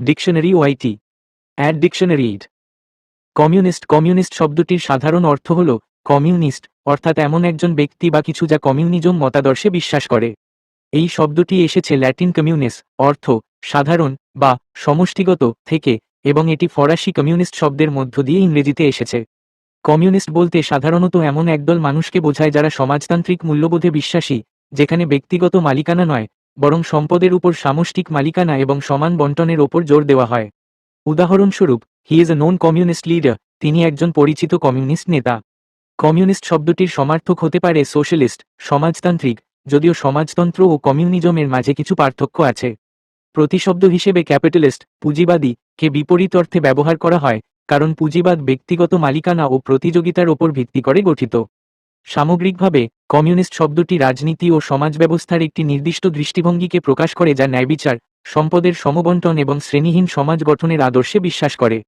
Dictionary ওয়াইটি অ্যাড dictionary ইড কমিউনিস্ট কমিউনিস্ট শব্দটির সাধারণ অর্থ হল কমিউনিস্ট অর্থাৎ এমন একজন ব্যক্তি বা কিছু যা কমিউনিজম মতাদর্শে বিশ্বাস করে। এই শব্দটি এসেছে ল্যাটিন কমিউনিস অর্থ, সাধারণ বা সমষ্টিগত থেকে, এবং এটি ফরাসি কমিউনিস্ট শব্দের মধ্য দিয়ে ইংরেজিতে এসেছে। কমিউনিস্ট বলতে সাধারণত এমন একদল মানুষকে বোঝায় যারা সমাজতান্ত্রিক মূল্যবোধে বিশ্বাসী, যেখানে ব্যক্তিগত মালিকানা নয় বরং সম্পদের উপর সামষ্টিক মালিকানা এবং সমান বন্টনের ওপর জোর দেওয়া হয়। উদাহরণস্বরূপ he is a non communist leader তিনি একজন পরিচিত কমিউনিস্ট নেতা। কমিউনিস্ট শব্দটির সমার্থক হতে পারে সোশ্যালিস্ট, সমাজতান্ত্রিক, যদিও সমাজতন্ত্র ও কমিউনিজমের মাঝে কিছু পার্থক্য আছে। প্রতিশব্দ হিসেবে ক্যাপিটালিস্ট, পুঁজিবাদী, কে বিপরীত অর্থে ব্যবহার করা হয়, কারণ পুঁজিবাদ ব্যক্তিগত মালিকানা ও প্রতিযোগিতার ওপর ভিত্তি করে গঠিত। সামগ্রিকভাবে কমিউনিস্ট শব্দটি রাজনীতি ও সমাজ ব্যবস্থার একটি নির্দিষ্ট দৃষ্টিভঙ্গিকে প্রকাশ করে যা ন্যায়বিচার, সম্পদের সমবন্টন এবং শ্রেণীহীন সমাজ গঠনের আদর্শে বিশ্বাস করে।